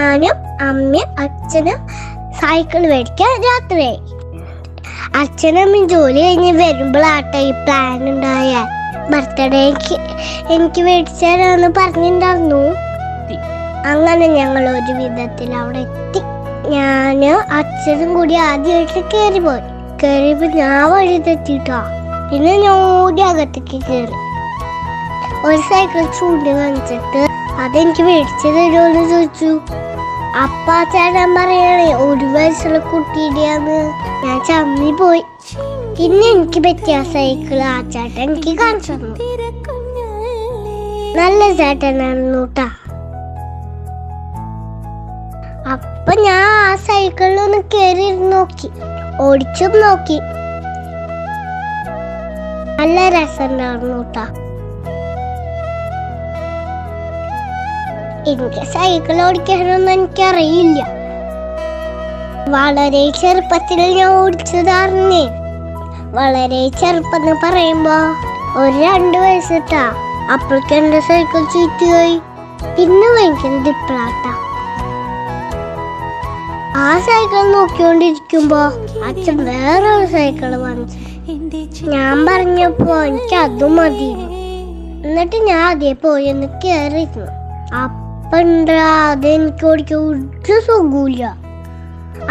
ഞാനും അമ്മയും അച്ഛനും സൈക്കിൾ മേടിക്കാൻ രാത്രിയായി അച്ഛനമ്മയും ജോലി കഴിഞ്ഞ് വരുമ്പോഴാട്ടെ ഈ പ്ലാൻ ഉണ്ടായ. ബർത്ത്ഡേ എനിക്ക് എനിക്ക് മേടിച്ചാലാന്ന് പറഞ്ഞിട്ടുണ്ടായിരുന്നു. അങ്ങനെ ഞങ്ങൾ ഒരു വിധത്തിൽ അവിടെ എത്തി. ഞാൻ അച്ഛനും കൂടി ആദ്യമായിട്ട് കയറി പോയി. കയറിയപ്പോ ഞാൻ വഴി തെറ്റിട്ടോ പിന്നെ ഞാൻ അകത്തേക്ക് കയറി ഒരു സൈക്കിൾ ചൂണ്ടി കാണിച്ചിട്ട് അതെനിക്ക് മേടിച്ചു തരുമെന്ന് ചോദിച്ചു. അപ്പ ചേട്ടൻ പറയണേ ഒരു വയസ്സുള്ള കുട്ടിയുടെയാന്ന്. ഞാൻ ചമ്മി പോയി പിന്നെ എനിക്ക് പറ്റിയ സൈക്കിൾ ആ ചേട്ടൻ എനിക്ക് കാണിച്ചു തന്നു. നല്ല ചേട്ടനായിരുന്നു കേട്ടാ. അപ്പൊ ഞാൻ ആ സൈക്കിളിൽ ഒന്ന് കയറി നോക്കി. ഓടിച്ചും നോക്കി. നല്ല രസമുണ്ടായിരുന്നു കേട്ടാ. എനിക്ക് സൈക്കിൾ ഓടിക്കാനൊന്നും എനിക്കറിയില്ല. വളരെ ചെറുപ്പത്തിൽ ഞാൻ ഓടിച്ചതറിഞ്ഞേ വളരെ ചെറുപ്പം എന്ന് പറയുമ്പോ ഒരു രണ്ട് വയസ്സിട്ടാ അപ്പോഴേക്കും എന്റെ സൈക്കിൾ ചീറ്റുപോയി. പിന്നെ ഭയങ്കര ഡിപ്ലാട്ട. ആ സൈക്കിൾ നോക്കിക്കൊണ്ടിരിക്കുമ്പോ അച്ഛൻ വേറൊരു സൈക്കിൾ വാങ്ങിച്ചു. ഞാൻ പറഞ്ഞപ്പോ എനിക്ക് അതും മതി. എന്നിട്ട് ഞാൻ അതേ പോയി ഒന്ന് കേറിയിരുന്നു. അപ്പണ്ടാ അതെനിക്ക് ഓടിക്കാൻ ഒരു സുഖമില്ല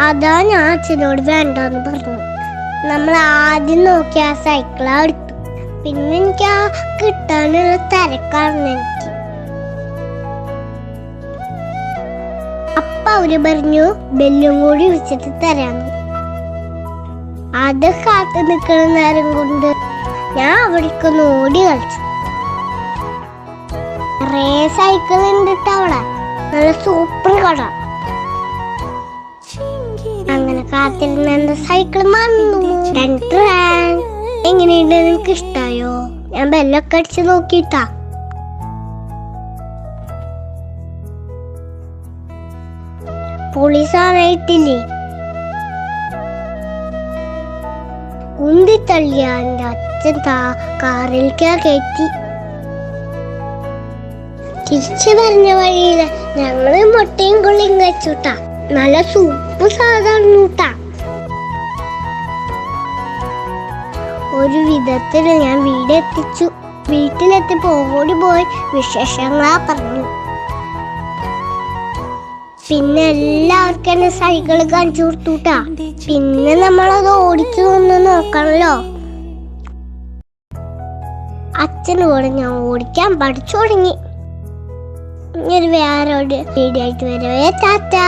അതാ ഞാൻ അച്ഛനോട് വേണ്ടെന്ന് പറഞ്ഞു. നമ്മൾ ആദ്യം നോക്കി ആ സൈക്കിളാ എടുത്തു. പിന്നെ എനിക്ക് ആ കിട്ടാനുള്ള തിരക്കാണ് എനിക്ക്. അപ്പ അവർ പറഞ്ഞു ബെല്ലും കൂടി വിളിച്ചിട്ട് തരാന്ന് അത് കാത്തു നിൽക്കുന്ന നേരം കൊണ്ട് ഞാൻ അവിടേക്കൊന്ന് ഓടി കളിച്ചു. റേ സൈക്കിൾ ഉണ്ട് അവിടെ. നല്ല സൂപ്പർ കട. അങ്ങനെ കാത്തിരുന്ന എന്റെ സൈക്കിൾ മറന്നു. എങ്ങനെയുണ്ട് നിനക്ക് ഇഷ്ടായോ? ഞാൻ ബെല്ലൊക്കെ അടിച്ച് നോക്കിട്ടാ പോലീസാണായിട്ടില്ലേ ഉന്തിത്തള്ളിയ എന്റെ അച്ഛൻ താ കാറിലേക്ക് കയറ്റി തിരിച്ചു പറഞ്ഞ വഴിയിൽ ഞങ്ങൾ മുട്ടയും കൊള്ളിയും കഴിച്ചുട്ടാ. നല്ല സൂപ്പ് സാധാരണ ഒരു വിധത്തിൽ ഞാൻ വീടെത്തിച്ചു. വീട്ടിലെത്തിപ്പോ ഓടി പോയി വിശേഷങ്ങളാ പറഞ്ഞു. പിന്നെ എല്ലാവർക്കും എന്നെ സൈക്കിൾ കാണിച്ചു കൊടുത്തുട്ടാ. പിന്നെ നമ്മളത് ഓടിച്ചു നിന്ന് നോക്കണല്ലോ. അച്ഛനോട് ഞാൻ ഓടിക്കാൻ പഠിച്ചു തുടങ്ങി. ഇനി വേറെ ഒരു വീഡിയോ ആയിട്ട് വരുവേ ടാറ്റാ.